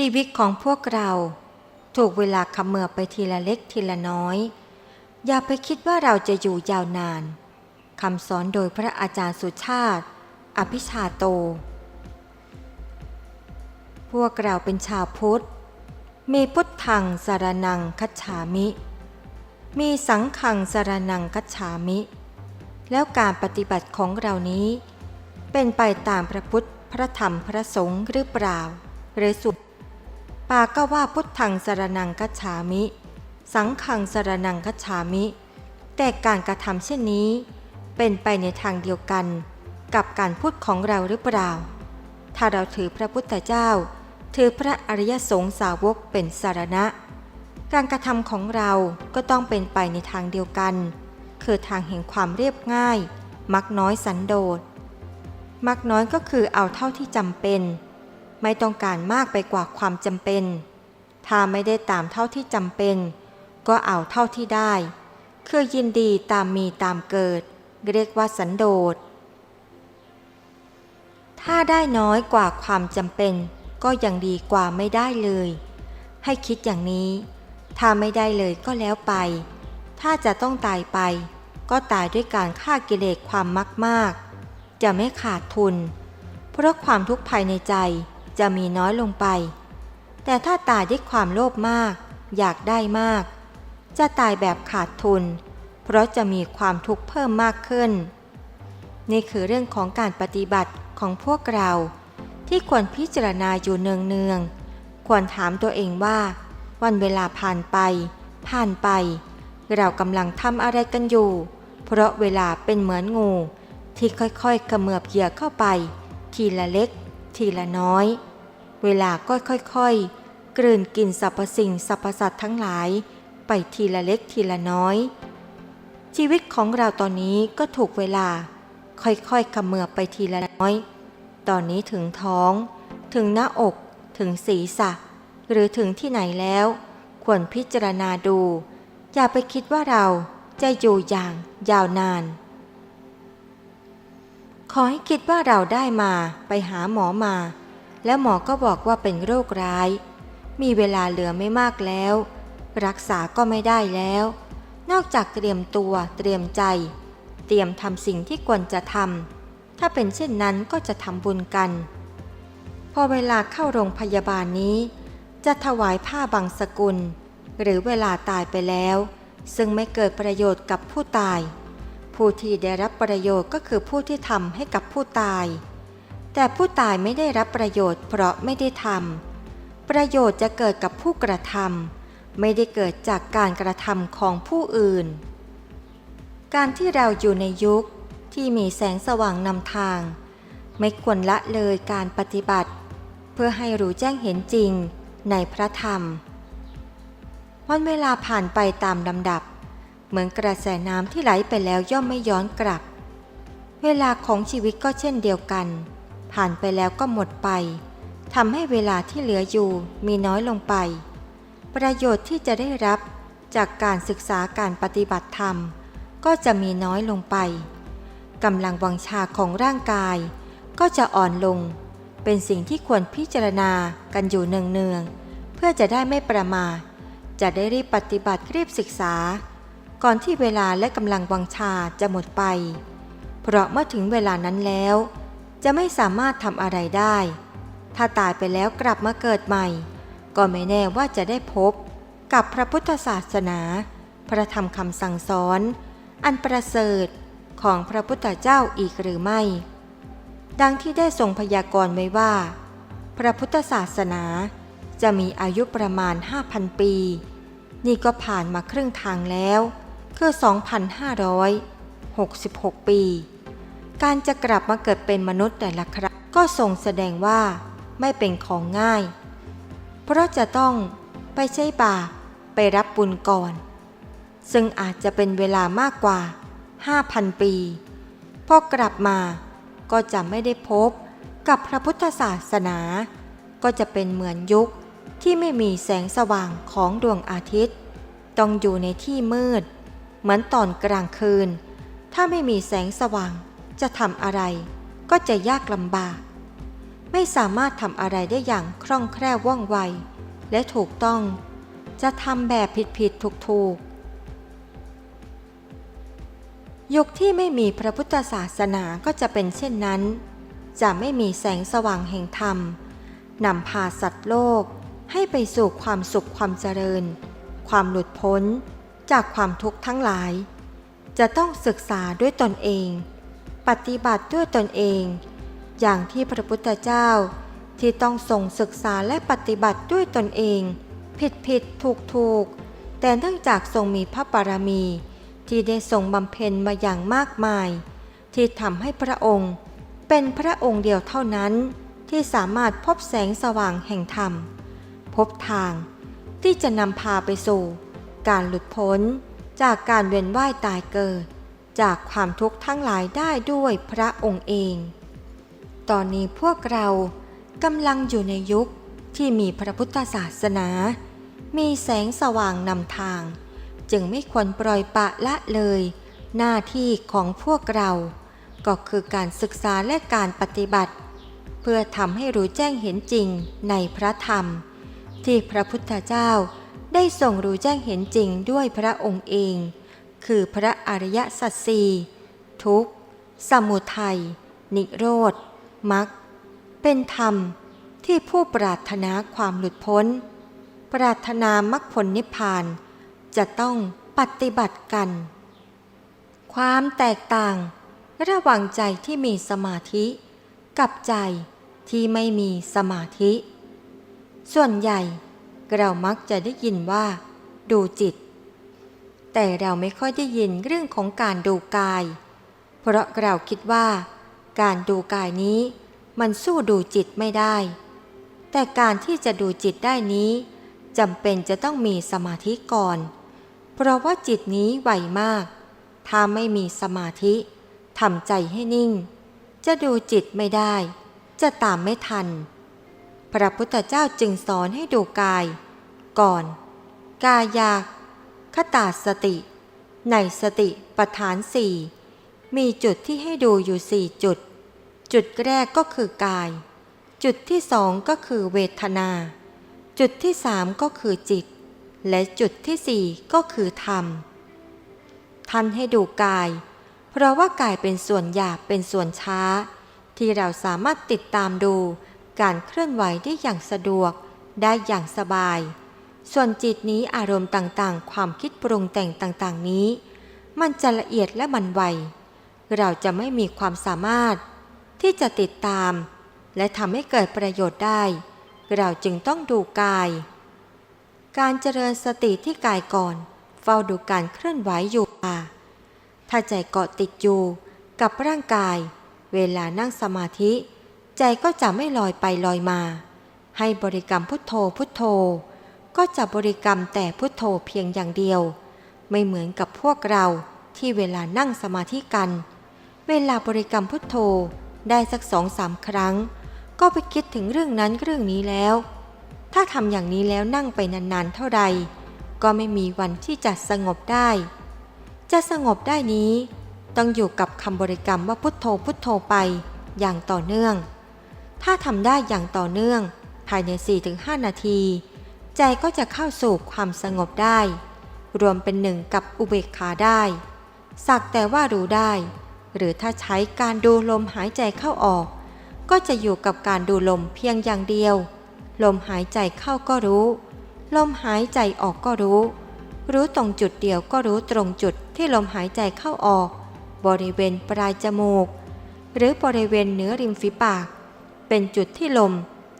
ชีวิตของพวกเรา ถูกเวลาขมือไปทีละเล็กทีละน้อย อย่าไปคิดว่าเราจะอยู่ยาวนานคำสอนโดยพระอาจารย์สุชาติ อภิชาโต พวกเราเป็นชาวพุทธ มีพุทธังสารนังคัจฉามิ มีสังขังสารนังคัจฉามิ แล้วการปฏิบัติของเรานี้ เป็นไปตามพระพุทธพระธรรมพระสงฆ์หรือเปล่าหรือสุด ปากก็ว่าพุทธังสารนังคัจฉามิ สังขังสารนังคัจฉามิ แต่การกระทำเช่นนี้ เป็นไปในทางเดียวกัน กับการพูดของเราหรือเปล่า ถ้าเราถือพระพุทธเจ้า ถือพระอริยสงสาวกเป็นสารณะ การกระทำของเราก็ต้องเป็นไปในทางเดียวกัน คือทางแห่งความเรียบง่าย มักน้อยสันโดษมักน้อยก็คือเอาเท่าที่จำเป็น ไม่ต้องการมากไปกว่าความจำเป็น ถ้าไม่ได้ตามเท่าที่จำเป็น ก็เอาเท่าที่ได้ คือยินดีตามมีตามเกิด เรียกว่าสันโดษ ถ้าได้น้อยกว่าความจำเป็น ก็ยังดีกว่าไม่ได้เลย ให้คิดอย่างนี้ ถ้าไม่ได้เลยก็แล้วไป ถ้าจะต้องตายไป ก็ตายด้วยการฆ่ากิเลสความมักมากจะไม่ขาดทุน เพราะความทุกข์ภายในใจ จะมีน้อยลงไป แต่ถ้าตายด้วยความโลภมาก อยากได้มาก จะตายแบบขาดทุน เพราะจะมีความทุกข์เพิ่มมากขึ้น นี่คือเรื่องของการปฏิบัติของพวกเรา ที่ควรพิจารณาอยู่เนืองๆควรถามตัวเองว่า วันเวลาผ่านไป ผ่านไป เรากำลังทำอะไรกันอยู่ เพราะเวลาเป็นเหมือนงูที่ค่อยๆเขมือบเหยื่อเข้าไป ทีละเล็ก ทีละน้อย เวลาก็ค่อยๆ กลืนกินสรรพสิ่งสรรพสัตว์ทั้งหลาย ไปทีละเล็กทีละน้อย ชีวิตของเราตอนนี้ก็ถูกเวลา ค่อยๆขมือไปทีละน้อย ตอนนี้ถึงท้อง ถึงหน้าอก ถึงศีรษะ หรือถึงที่ไหนแล้ว ควรพิจารณาดู อย่าไปคิดว่าเราจะอยู่อย่างยาวนาน ขอให้คิดว่าเราได้มาไปหาหมอมา แล้วหมอก็บอกว่าเป็นโรคร้าย มีเวลาเหลือไม่มากแล้ว รักษาก็ไม่ได้แล้ว นอกจากเตรียมตัวเตรียมใจ เตรียมทำสิ่งที่ควรจะทำถ้าเป็นเช่นนั้นก็จะทำบุญกัน พอเวลาเข้าโรงพยาบาลนี้ จะถวายผ้าบางสกุล หรือเวลาตายไปแล้ว ซึ่งไม่เกิดประโยชน์กับผู้ตาย ผู้ที่ได้รับประโยชน์ก็คือผู้ที่ทำให้กับผู้ตาย แต่ผู้ตายไม่ได้รับประโยชน์เพราะไม่ได้ทำประโยชน์จะเกิดกับผู้กระทำไม่ได้เกิดจากการกระทำของผู้อื่น การที่เราอยู่ในยุคที่มีแสงสว่างนำทาง ไม่ควรละเลยการปฏิบัติ เพื่อให้รู้แจ้งเห็นจริงในพระธรรม วันเวลาผ่านไปตามลำดับ เหมือนกระแสน้ำที่ไหลไปแล้วย่อมไม่ย้อนกลับ เวลาของชีวิตก็เช่นเดียวกัน ผ่านไปแล้วก็หมดไปทำให้เวลาที่เหลืออยู่มีน้อยลงไป ประโยชน์ที่จะได้รับจากการศึกษาการปฏิบัติธรรม ก็จะมีน้อยลงไปกำลังวังชาของร่างกายก็จะอ่อนลง เป็นสิ่งที่ควรพิจารณากันอยู่เนืองๆเพื่อจะได้ไม่ประมาทจะได้รีบปฏิบัติรีบศึกษา ก่อนที่เวลาและกำลังวังชาจะหมดไป เพราะเมื่อถึงเวลานั้นแล้ว จะไม่สามารถทำอะไรได้ ถ้าตายไปแล้วกลับมาเกิดใหม่ ก็ไม่แน่ว่าจะได้พบกับพระพุทธศาสนา พระธรรมคำสั่งสอน อันประเสริฐของพระพุทธเจ้าอีกหรือไม่ ดังที่ได้ทรงพยากรณ์ไว้ว่า พระพุทธศาสนาจะมีอายุประมาณ 5,000 ปี นี่ก็ผ่านมาครึ่งทางแล้ว คือ 2,566 ปี การจะกลับมาเกิดเป็นมนุษย์แต่ละครั้งก็ทรงแสดงว่าไม่เป็นของง่าย เพราะจะต้องไปใช้บาปไปรับบุญก่อน ซึ่งอาจจะเป็นเวลามากกว่า 5,000 ปี พอกลับมาก็จะไม่ได้พบกับพระพุทธศาสนา ก็จะเป็นเหมือนยุคที่ไม่มีแสงสว่างของดวงอาทิตย์ ต้องอยู่ในที่มืด เหมือนตอนกลางคืน ถ้าไม่มีแสงสว่าง จะทำอะไร ก็จะยากลำบาก ไม่สามารถทำอะไรได้อย่างคล่องแคล่วว่องไว และถูกต้อง จะทำแบบผิดผิดถูกถูกๆ ยุคที่ไม่มีพระพุทธศาสนาก็จะเป็นเช่นนั้น จะไม่มีแสงสว่างแห่งธรรมนำพาสัตว์โลกให้ไปสู่ความสุขความเจริญ ความหลุดพ้นจากความทุกข์ทั้งหลาย จะต้องศึกษาด้วยตนเอง ปฏิบัติด้วยตนเอง อย่างที่พระพุทธเจ้าที่ต้องส่งศึกษาและปฏิบัติด้วยตนเอง ผิดผิดถูกถูกแต่เนื่องจากทรงมีพระบารมี ที่ได้ทรงบำเพ็ญมาอย่างมากมาย ที่ทำให้พระองค์ เป็นพระองค์เดียวเท่านั้น ที่สามารถพบแสงสว่างแห่งธรรม พบทางที่จะนำพาไปสู่ การหลุดพ้นจากการเวียนว่ายตายเกิด จากความทุกข์ทั้งหลายได้ด้วยพระองค์เอง ตอนนี้พวกเรากำลังอยู่ในยุคที่มีพระพุทธศาสนา มีแสงสว่างนำทาง จึงไม่ควรปล่อยปะละเลย หน้าที่ของพวกเรา ก็คือการศึกษาและการปฏิบัติ เพื่อทำให้รู้แจ้งเห็นจริงในพระธรรม ที่พระพุทธเจ้าได้ทรงรู้แจ้งเห็นจริงด้วยพระองค์เอง คือพระอริยสัจสี่ทุกสมุทัย นิโรธมรรคเป็นธรรมที่ผู้ปรารถนาความหลุดพ้น ปรารถนามรรคผลนิพพาน จะต้องปฏิบัติกัน ความแตกต่างระหว่างใจที่มีสมาธิ กับใจที่ไม่มีสมาธิ ส่วนใหญ่เรามักจะได้ยินว่า ดูจิต แต่เราไม่ค่อยได้ยินเรื่องของการดูกาย เพราะเราคิดว่า การดูกายนี้มันสู้ดูจิตไม่ได้ แต่การที่จะดูจิตได้นี้จำเป็นจะต้องมีสมาธิก่อน เพราะว่าจิตนี้ไวมาก ถ้าไม่มีสมาธิทำใจให้นิ่ง จะดูจิตไม่ได้ จะตามไม่ทัน พระพุทธเจ้าจึงสอนให้ดูกาย ก่อน กายา คตาสติ ในสติปฐานสี่มีจุดที่ให้ดูอยู่สี่จุด จุดแรกก็คือกาย จุดที่สองก็คือเวทนา จุดที่สามก็คือจิต และจุดที่สี่ก็คือธรรม ท่านให้ดูกาย เพราะว่ากายเป็นส่วนหยาบเป็นส่วนช้า ที่เราสามารถติดตามดูการเคลื่อนไหวได้อย่างสะดวก ได้อย่างสบาย ส่วนจิตนี้อารมณ์ต่างๆ ความคิดปรุงแต่งต่างๆนี้ มันจะละเอียดและมันไว เราจะไม่มีความสามารถ ที่จะติดตาม และทำให้เกิดประโยชน์ได้ เราจึงต้องดูกาย การเจริญสติที่กายก่อน เฝ้าดูการเคลื่อนไหวอยู่ค่ะถ้าใจเกาะติดอยู่กับร่างกาย เวลานั่งสมาธิ ใจก็จะไม่ลอยไปลอยมา ให้บริกรรมพุทโธพุทโธ ก็จะบริกรรมแต่พุทโธเพียงอย่างเดียว ไม่เหมือนกับพวกเราที่เวลานั่งสมาธิกัน เวลาบริกรรมพุทโธได้สักสองสามครั้ง ก็ไปคิดถึงเรื่องนั้นเรื่องนี้แล้ว ถ้าทำอย่างนี้แล้วนั่งไปนานๆเท่าใดก็ไม่มีวันที่จะสงบได้ จะสงบได้นี้ ต้องอยู่กับคำบริกรรมว่าพุทโธพุทโธไปอย่างต่อเนื่อง ถ้าทำได้อย่างต่อเนื่อง ภายใน 4-5 นาที ใจก็จะเข้าสู่ความสงบได้ รวมเป็นหนึ่งกับอุเบกขาได้ สักแต่ว่ารู้ได้ หรือถ้าใช้การดูลมหายใจเข้าออก ก็จะอยู่กับการดูลมเพียงอย่างเดียว ลมหายใจเข้าก็รู้ ลมหายใจออกก็รู้ รู้ตรงจุดเดียวก็รู้ตรงจุดที่ลมหายใจเข้าออก บริเวณปลายจมูก หรือบริเวณเนื้อริมฝีปาก เป็นจุดที่ลม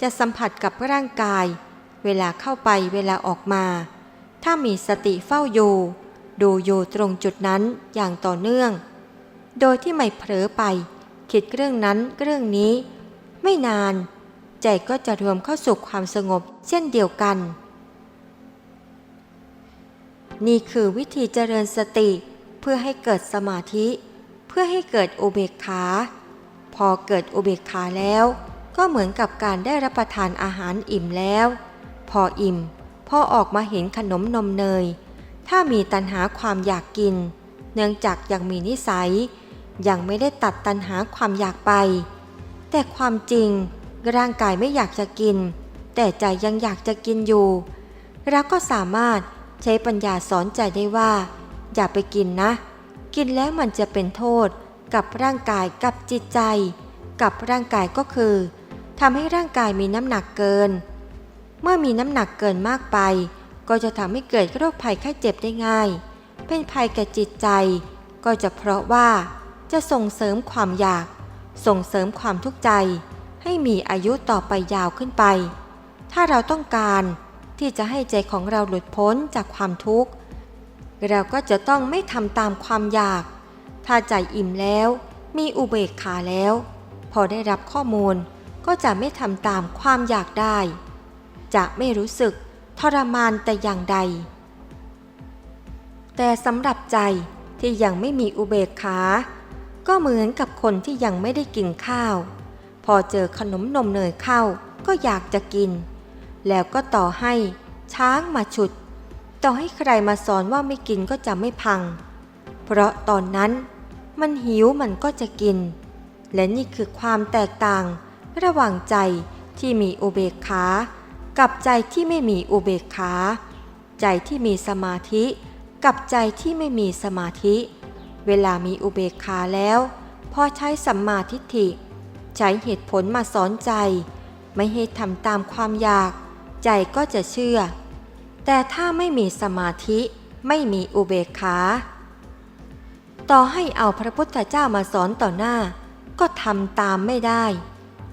จะสัมผัสกับร่างกาย เวลาเข้าไปเวลาออกมา ถ้ามีสติเฝ้าอยู่ ดูอยู่ตรงจุดนั้นอย่างต่อเนื่อง โดยที่ไม่เผลอไป คิดเรื่องนั้นเรื่องนี้ ไม่นาน ใจก็จะรวมเข้าสู่ความสงบเช่นเดียวกัน นี่คือวิธีเจริญสติเพื่อให้เกิดสมาธิ เพื่อให้เกิดอุเบกขา พอเกิดอุเบกขาแล้ว ก็เหมือนกับการได้รับประทานอาหารอิ่มแล้ว พออิ่ม พอออกมาเห็นขนมนมเนย ถ้ามีตัณหาความอยากกิน เนื่องจากยังมีนิสัย ยังไม่ได้ตัดตัณหาความอยากไป แต่ความจริงร่างกายไม่อยากจะกิน แต่ใจยังอยากจะกินอยู่เราก็สามารถใช้ปัญญาสอนใจได้ว่า อย่าไปกินนะ กินแล้วมันจะเป็นโทษกับร่างกายกับจิตใจ กับร่างกายก็คือทำให้ร่างกายมีน้ำหนักเกิน เมื่อมีน้ำหนักเกินมากไป ก็จะทำให้เกิดโรคภัยไข้เจ็บได้ง่าย เป็นภัยแก่จิตใจ ก็จะเพราะว่า จะส่งเสริมความอยาก ส่งเสริมความทุกข์ใจ ให้มีอายุต่อไปยาวขึ้นไป ถ้าเราต้องการที่จะให้ใจของเราหลุดพ้นจากความทุกข์ เราก็จะต้องไม่ทำตามความอยาก ถ้าใจอิ่มแล้ว มีอุเบกขาแล้ว พอได้รับข้อมูลก็จะไม่ทำตามความอยากได้ จะไม่รู้สึกทรมานแต่อย่างใด แต่สำหรับใจที่ยังไม่มีอุเบกขา ก็เหมือนกับคนที่ยังไม่ได้กินข้าว พอเจอขนมนมเนยเข้าก็อยากจะกิน แล้วก็ต่อให้ช้างมาฉุด ต่อให้ใครมาสอนว่าไม่กินก็จะไม่พัง เพราะตอนนั้นมันหิวมันก็จะกิน และนี่คือความแตกต่างระหว่างใจที่มีอุเบกขา กับใจที่ไม่มีอุเบกขา ใจที่มีสมาธิ กับใจที่ไม่มีสมาธิ เวลามีอุเบกขาแล้วพอใช้สัมมาทิฏฐิ ใช้เหตุผลมาสอนใจ ไม่ให้ทำตามความอยาก ใจก็จะเชื่อ แต่ถ้าไม่มีสมาธิไม่มีอุเบกขา ต่อให้เอาพระพุทธเจ้ามาสอนต่อหน้า ก็ทำตามไม่ได้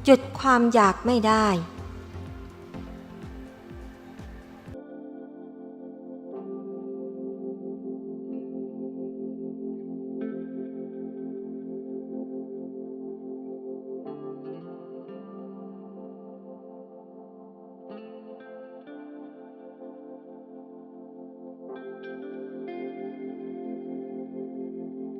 หยุดความอยากไม่ได้